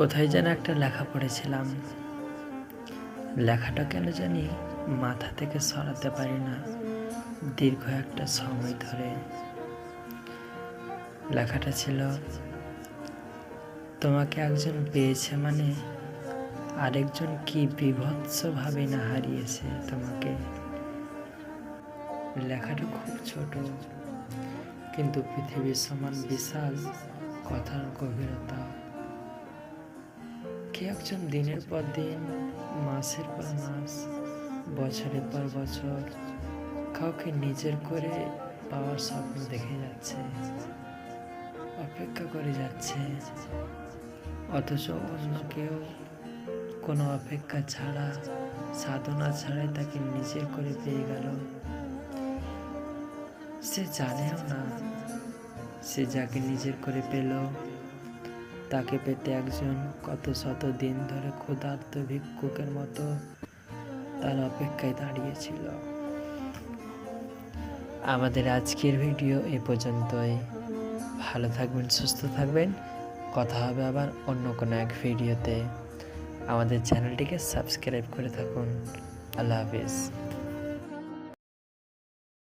কোথায় যেন একটা লেখা পড়েছিলাম। লেখাটা কেন জানি মাথা থেকে সরাতে পারি না। দীর্ঘ একটা সময় ধরে। লেখাটা ছিল, তোমাকে একজন পেয়েছে মানে আরেকজন কি বিভৎসভাবে না হারিয়েছে তোমাকে? লেখাটা খুব ছোট, কিন্তু পৃথিবীর সমান বিশাল কথার গভীরতা কে একজন দিনের পর দিন, মাসের পর মাস, বছরের পর বছর কাউকে নিজের করে পাওয়ার স্বপ্ন দেখে যাচ্ছে, অপেক্ষা করে যাচ্ছে, অথচ অন্য কেউ কোনো অপেক্ষা ছাড়া, সাধনা ছাড়াই তাকে নিজের করে পেয়ে গেল। সে জানেও না, সে যাকে নিজের করে পেল তাকে পেতে একজন কত শত দিন ধরে ক্ষুধার্ত ভিক্ষুকের মতো তার অপেক্ষায় দাঁড়িয়েছিল। আমাদের আজকের ভিডিও এ পর্যন্তই। ভালো থাকবেন, সুস্থ থাকবেন। কথা হবে আবার অন্য কোনো এক ভিডিওতে। আমাদের চ্যানেলটিকে সাবস্ক্রাইব করে থাকুন। আল্লাহ হাফিজ।